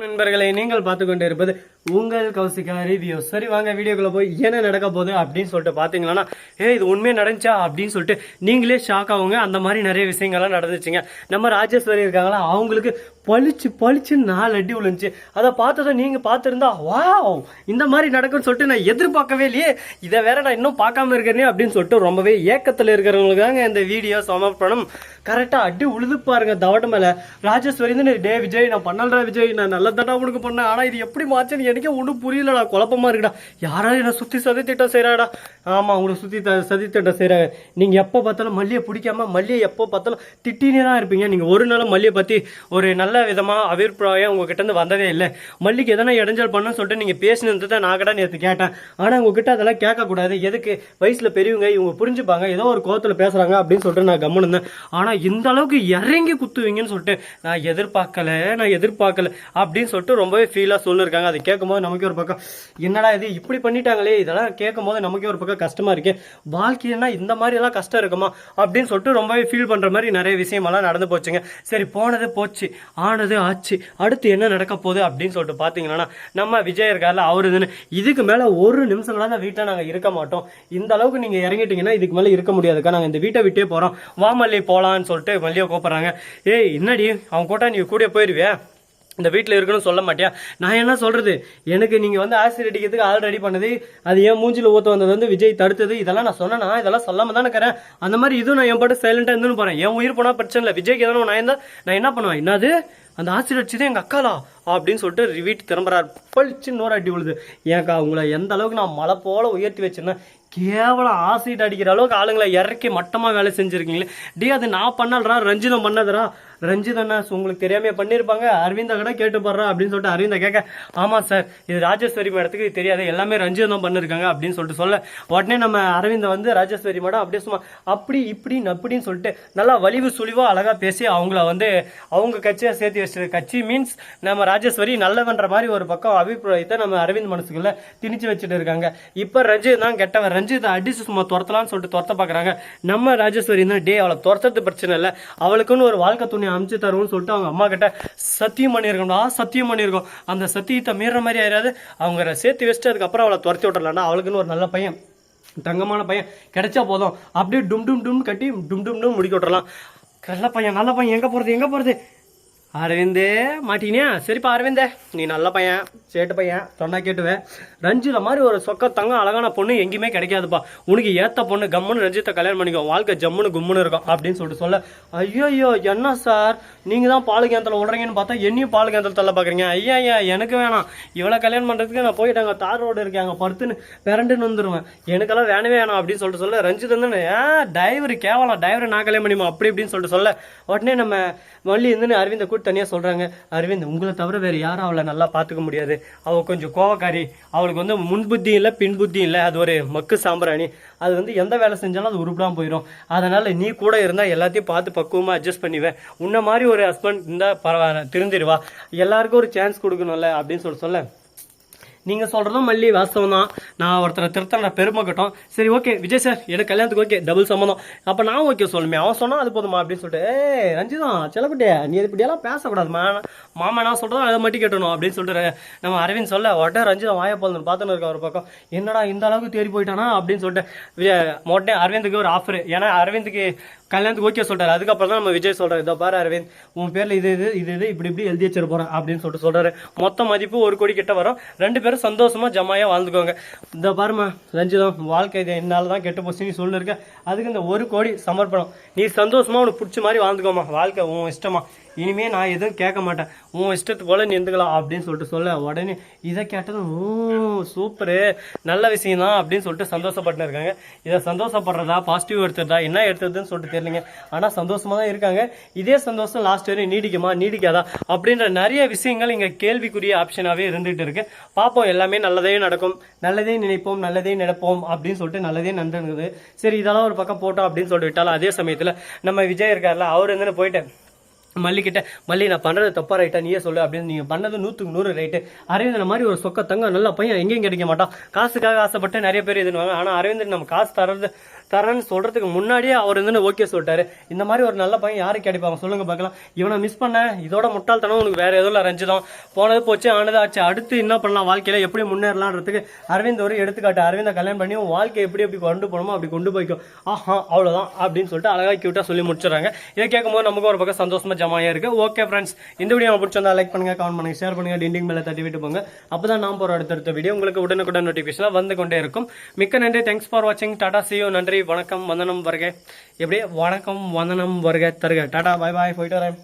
நண்பர்களை நீங்கள் பார்த்து கொண்டு இருப்பது உங்கள் கௌசிகா ரிவ்யூ சரி வாங்க வீடியோக்குள்ள போய் என்ன நடக்க போகுது அப்படின்னு சொல்லிட்டு பார்த்தீங்கன்னா ஏ இது உண்மையை நடந்துச்சா அப்படின்னு சொல்லிட்டு நீங்களே ஷாக் ஆகுங்க. அந்த மாதிரி நிறைய விஷயங்கள்லாம் நடந்துச்சுங்க. நம்ம ராஜேஸ்வரி இருக்காங்களா? அவங்களுக்கு பளிச்சு பளிச்சு நாலு அடி விழுந்துச்சு. அதை பார்த்ததை நீங்கள் பார்த்துருந்தா வா இந்த மாதிரி நடக்கும்னு சொல்லிட்டு நான் எதிர்பார்க்கவே இல்லையே. இதை வேற நான் இன்னும் பார்க்காம இருக்கிறேனே அப்படின்னு சொல்லிட்டு ரொம்பவே ஏக்கத்தில் இருக்கிறவங்களுக்காங்க இந்த வீடியோ சமர்ப்பணம். கரெக்டாக அடி உழுது பாருங்க தவட்ட மேலே. ராஜேஸ்வரி டே விஜய் நான் பண்ணலடா விஜய் நான் நல்ல தடா உனக்கு பண்ணேன். ஆனால் இது எப்படி மாச்சுன்னு எனக்கே ஒன்றும் புரியலடா. குழப்பமா இருக்குடா. யாராவது என்னை சுற்றி சதி திட்டம் செய்கிறாடா ஆமாம் உங்களை சுற்றி த- சதி திட்டம் செய்கிறாங்க நீங்கள் எப்போ பார்த்தாலும் மல்லியை பிடிக்காம மல்லியை எப்போ பார்த்தாலும் திட்டினே தான் இருப்பீங்க. நீங்கள் ஒரு நாளும் மல்லியை பற்றி ஒரு நல்ல விதமா அபிப்பிராயம் உங்ககிட்ட இருந்து வந்ததே இல்லை. மல்லிக்கு எதனா இடைஞ்சல் பண்ணணும்னு சொல்லிட்டு நீங்க பேசினது தான் நான் கடை நேற்று கேட்டேன். ஆனா உங்ககிட்ட அதெல்லாம் கேட்கக்கூடாது. எதுக்கு? வயசுல பெரியவங்க இவங்க புரிஞ்சுப்பாங்க. ஏதோ ஒரு கோத்துல பேசுறாங்க அப்படின்னு சொல்லிட்டு நான் கவனிந்தேன் இருந்தேன் ஆனா இந்த அளவுக்கு இறங்கி குத்துவீங்கன்னு சொல்லிட்டு நான் எதிர்பார்க்கல நான் எதிர்பார்க்கல அப்படின்னு சொல்லிட்டு ரொம்பவே ஃபீலா சொல்லிருக்காங்க. அதை கேட்கும்போது நமக்கே ஒரு பக்கம் என்னடா இது? இப்படி பண்ணிட்டாங்களே. இதெல்லாம் கேட்கும்போது நமக்கே ஒரு பக்கம் கஷ்டமா இருக்கு. வாழ்க்கைன்னா இந்த மாதிரி எல்லாம் கஷ்டம் இருக்குமா? அப்படின்னு சொல்லிட்டு ரொம்பவே ஃபீல் பண்ற மாதிரி நிறைய விஷயமெல்லாம் நடந்து போச்சுங்க. சரி போனது போச்சு. ஆனது ஆச்சு. அடுத்து என்ன நடக்க போகுது அப்படின்னு சொல்லிட்டு பார்த்தீங்கன்னா நம்ம விஜய் இருக்கார்ல அவர் இதுன்னு. இதுக்கு மேலே ஒரு நிமிஷம் கூட வீட்டில் நாங்கள் இருக்க மாட்டோம். இந்த அளவுக்கு நீங்கள் இறங்கிட்டீங்கன்னா இதுக்கு மேலே இருக்க முடியாதுக்கா. நாங்கள் இந்த வீட்டை விட்டே போகிறோம் வா மல்லி போகலான்னு சொல்லிட்டு மல்லியை கூப்பிட்றாங்க. ஏய் என்னடி? அவன் கூட்டா நீ கூட போயிடுவியா இந்த வீட்டில் இருக்கணும்னு சொல்ல மாட்டியா? நான் என்ன சொல்கிறது எனக்கு நீங்கள் வந்து ஆசிரியர் அடிக்கிறதுக்கு ஆள் ரெடி பண்ணது அது ஏன் மூஞ்சில் ஊற்ற வந்தது வந்து விஜய் தடுத்தது இதெல்லாம் நான் சொன்னேன்னா இதெல்லாம் சொல்லாமல் தானே இருக்கிறேன். அந்த மாதிரி இதுவும் நான் என் பாட்டு சைலண்டாக இருந்துன்னு போகிறேன் என் உயிர் போனால் பிரச்சனை இல்லை. விஜய்க்கு எதனா நான் இருந்தால் நான் என்ன பண்ணுவேன்? என்னது? அந்த ஆசிரியர் அடிச்சது எங்கள் அக்காலா அப்படின்னு சொல்லிட்டு வீட்டு திரும்புறாரு பழிச்சு நூறு அடி விழுது. ஏன்க்கா உங்களை எந்த அளவுக்கு நான் மலை போல உயர்த்தி வச்சிருந்தேன்? கேவலம் ஆசிட் அடிக்கிற அளவுக்கு ஆளுங்களை இறக்கி மட்டமாக வேலை செஞ்சுருக்கீங்களே. டே அது நான் பண்ணலடா ரஞ்சிதம் பண்ணதுடா? ரஞ்சித் அண்ணா உங்களுக்கு தெரியாமே பண்ணியிருப்பாங்க அரவிந்தா கூட கேட்டு போடுறா அப்படின்னு சொல்லிட்டு அரவிந்தா கேட்க ஆமாம் சார் இது ராஜேஸ்வரி மேடத்துக்கு இது தெரியாது. எல்லாமே ரஞ்சித் தான் பண்ணிருக்காங்க அப்படின்னு சொல்லிட்டு சொல்ல. உடனே நம்ம அரவிந்தை வந்து ராஜேஸ்வரி மேடம் அப்படியே சும்மா அப்படி இப்படி அப்படின்னு சொல்லிட்டு நல்லா வலிவு சுழிவாக அழகாக பேசி அவங்கள வந்து அவங்க கட்சியை சேர்த்து வச்சிருக்க கட்சி மீன்ஸ் நம்ம ராஜேஸ்வரி நல்லவன்ற மாதிரி ஒரு பக்கம் அபிப்பிராயத்தை நம்ம அரவிந்த் மனசுக்குள்ள திணிச்சு வச்சுட்டு இருக்காங்க. இப்போ ரஞ்சித் தான் கெட்டவன். ரஞ்சித் அடிச்சு சும்மா துரத்தலாம்னு சொல்லிட்டு துரத்த பார்க்குறாங்க நம்ம ராஜேஸ்வரி தான் டே அவளை துரத்துறது பிரச்சனை இல்லை. அவளுக்குன்னு ஒரு வாழ்க்கை துணி அமைச்சு தருவோம்னு சொல்லிட்டு அவங்க அம்மா கிட்ட சத்தியம் பண்ணியிருக்கோம்டா சத்தியம் பண்ணியிருக்கோம். அந்த சத்தியத்தை மீற மாதிரி ஆயிராது. அவங்க சேர்த்து வச்சுட்டு அதுக்கப்புறம் அவளை துரத்தி விட்டுறலாம்டா. அவளுக்குன்னு ஒரு நல்ல பையன் தங்கமான பையன். கிடைச்சா போதும். அப்படியே டும் டும் டும் கட்டி டும் டும் டும் முடிக்க விட்டுறலாம். நல்ல பையன் நல்ல பையன். எங்கே போகிறது எங்கே போகிறது அரவிந்தே மாட்டினியா? சரிப்பா அரவிந்தே. நீ நல்ல பையன். சேட்டு பையன் சொன்னா கேட்டுவேன். ரஞ்சித மாதிரி ஒரு சொக்க தங்க அழகான பொண்ணு எங்கேயுமே கிடைக்காதுப்பா. உனக்கு ஏத்த பொண்ணு கம்முன்னு ரஞ்சித்தை கல்யாணம் பண்ணிக்கோ. வாழ்க்கை ஜம்முன்னு கும்முன்னு இருக்கும் அப்படின்னு சொல்லிட்டு சொல்ல ஐயோ என்ன சார்? நீங்க தான் பால் கேந்திரத்தில் விடுறீங்கன்னு பார்த்தா என்னையும் பால் கேந்திரத்தில் தள்ள பாக்குறீங்க ஐயா ஐயா எனக்கு வேணாம். இவ்வளவு கல்யாணம் பண்றதுக்கு நான் போயிட்டாங்க தார் ரோடு இருக்கேன் அங்க படுத்துன்னு பிறண்டுன்னு வந்துருவேன். எனக்கெல்லாம் வேணவே வேணாம். அப்படின்னு சொல்லிட்டு சொல்ல ரஞ்சித் வந்து ஏன் டிரைவர் கேவலம். டிரைவர் நான் கல்யாணம் பண்ணிமா? அப்படி இப்படின்னு சொல்லிட்டு சொல்ல உடனே நம்ம மல்லி இருந்துன்னு அரவிந்த கூட்டு தனியாக சொல்கிறாங்க அரவிந்த் உங்களை தவிர வேறு யாரும் அவளை நல்லா பார்த்துக்க முடியாது. அவள் கொஞ்சம் கோவக்காரி. அவளுக்கு வந்து முன்புத்தி இல்லை பின்புத்தி இல்லை. அது ஒரு மக்கு சாம்பிராணி. அது வந்து எந்த வேலை செஞ்சாலும் அது உருப்படாம போயிடும் அதனால் நீ கூட இருந்தால் எல்லாத்தையும் பார்த்து பக்குவமாக அட்ஜஸ்ட் பண்ணிவேன் உன்ன மாதிரி ஒரு ஹஸ்பண்ட் இருந்தால் பரவாயில்ல திருந்திருவா எல்லாருக்கும் ஒரு சான்ஸ் கொடுக்கணும்ல அப்படின்னு சொல்லி சொல்ல நீங்கள் சொல்கிறதும் மல்லி வாஸ்தவம் தான் நான் ஒருத்தரை திருத்தன பெருமை கட்டும். சரி ஓகே விஜய் சார் எனக்கு கல்யாணத்துக்கு ஓகே டபுள் சம்மந்தம். அப்போ நான் ஓகே சொல்லுமே. அவன் சொன்னால் அது போதுமா அப்படின்னு சொல்லிட்டு ஏ ரஞ்சிதா செல்லப்பட்டியா நீ இப்படியெல்லாம் பேசக்கூடாது மா. மாமா நான் சொல்கிறோம் அதை மட்டும் கேட்டணும் அப்படின்னு சொல்லிட்டு நம்ம அரவிந்த் சொல்ல உடனே ரஞ்சிதா வாய போதும் பார்த்துன்னு இருக்க ஒரு பக்கம். என்னடா இந்த அளவுக்கு தேடி போயிட்டானா? அப்படின்னு சொல்லிட்டு விஜய் உடனே அரவிந்துக்கு ஒரு ஆஃபர் ஏன்னா அரவிந்துக்கு கல்யாணத்துக்கு ஓகே சொல்றாரு. அதுக்கப்புறம் தான் நம்ம விஜய் சொல்றாரு இதோ பாரு அரவிந்த் உன் பேர்ல இது இது இது இது இப்படி இப்படி எழுதி வச்சிட போறேன் அப்படின்னு சொல்லிட்டு சொல்றாரு. மொத்த மதிப்பு ஒரு கோடி கிட்ட வரும். ரெண்டு பேரும் சந்தோஷமா ஜமாயா வாழ்ந்துக்கோங்க. இந்த பாருமா ரஞ்சிதம் வாழ்க்கை இது என்னால் தான் கெட்டு போச்சு நீ சொல்லிருக்க. அதுக்கு இந்த ஒரு கோடி சமர்ப்பணம். நீ சந்தோஷமா உனக்கு பிடிச்ச மாதிரி வாழ்ந்துக்கோமா வாழ்க்கை உன் இஷ்டமா. இனிமே நான் எதுவும் கேட்க மாட்டேன். உன் இஷ்டத்து போல நீ இருந்துக்கலாம் அப்படின்னு சொல்லிட்டு சொல்ல. உடனே இதை கேட்டதும் ஓ சூப்பரு நல்ல விஷயம் தான் அப்படின்னு சொல்லிட்டு சந்தோஷப்பட்டு இருக்காங்க. இதை சந்தோஷப்படுறதா பாசிட்டிவ் எடுத்துறதா என்ன எடுத்ததுன்னு சொல்லிட்டு தெரியலங்க. ஆனால் சந்தோஷமாக தான் இருக்காங்க. இதே சந்தோஷம் லாஸ்ட் வரையும் நீடிக்குமா? நீடிக்காதா? அப்படின்ற நிறைய விஷயங்கள் இங்கே கேள்விக்குரிய ஆப்ஷனாகவே இருந்துகிட்டு இருக்கு. பார்ப்போம் எல்லாமே நல்லதே நடக்கும். நல்லதே நினைப்போம் நல்லதே நினைப்போம் அப்படின்னு சொல்லிட்டு நல்லதே நன்றுங்குது சரி இதெல்லாம் ஒரு பக்கம் போட்டோம் அப்படின்னு சொல்லிட்டு விட்டாலும் அதே சமயத்தில் நம்ம விஜய் இருக்கார்ல அவர் இருந்துன்னு போயிட்டு மல்லிக்கிட்ட மல்லி நான் பண்ணுறது தப்பாக ரைட்டா நீயே சொல்லு அப்படின்னு நீங்கள் பண்ணது நூற்றுக்கு நூறு ரைட்டு அரவிந்தன் மாதிரி ஒரு சொக்க தங்க நல்ல பையன் எங்கேயும் கிடைக்க மாட்டான். காசுக்காக ஆசைப்பட்டு நிறைய பேர் இதுன்னு ஆனால் அரவிந்தன் நம்ம காசு தர்றது தரேன்னு சொல்றதுக்கு முன்னாடியே அவர் வந்து ஓகே சொல்லிட்டாரு. இந்த மாதிரி ஒரு நல்ல பையன் யாருக்கு கிடைப்பாங்க சொல்லுங்க பார்க்கலாம். இவனை மிஸ் பண்ண இதோட முட்டாள்தனம் உனக்கு வேற எதுவும் ரஞ்சு தான் போனது போச்சு ஆனது ஆச்சு. அடுத்து என்ன பண்ணலாம்? வாழ்க்கையில எப்படி முன்னேறலான்றதுக்கு அரவிந்த் ஒரு எடுத்துக்காட்டு. அரவிந்த கல்யாணம் பண்ணி உன் வாழ்க்கை எப்படி எப்படி கொண்டு போகணுமோ அப்படி கொண்டு போய்க்கும் ஆஹா அவ்வளோதான் அப்படின்னு சொல்லிட்டு அழகாக கியூட்டா சொல்லி முடிச்சுறாங்க இதை கேட்கும்போது நமக்கு ஒரு பக்கம் சந்தோஷமா ஜமாயா இருக்கு. ஓகே ஃப்ரெண்ட்ஸ் இந்த வீடியோ உங்களுக்கு பிடிச்சிருந்தா லைக் பண்ணுங்க கமெண்ட் பண்ணுங்க ஷேர் பண்ணுங்க டிண்டிங் மேல தட்டி விட்டு போங்க. அப்பதான் நான் போற அடுத்தடுத்த வீடியோ உங்களுக்கு உடனுக்குடன் நோட்டிபிகேஷன் வந்து கொண்டே இருக்கும். மிக்க நன்றி. தேங்க்ஸ் ஃபார் வாட்சிங் டாடா சியோ நன்றி வணக்கம் வந்தனம் வருக. எப்படியே வணக்கம் வந்தனம் வருக. தருக. டாடா பாய் பாய் போயிட்டு வரேன்.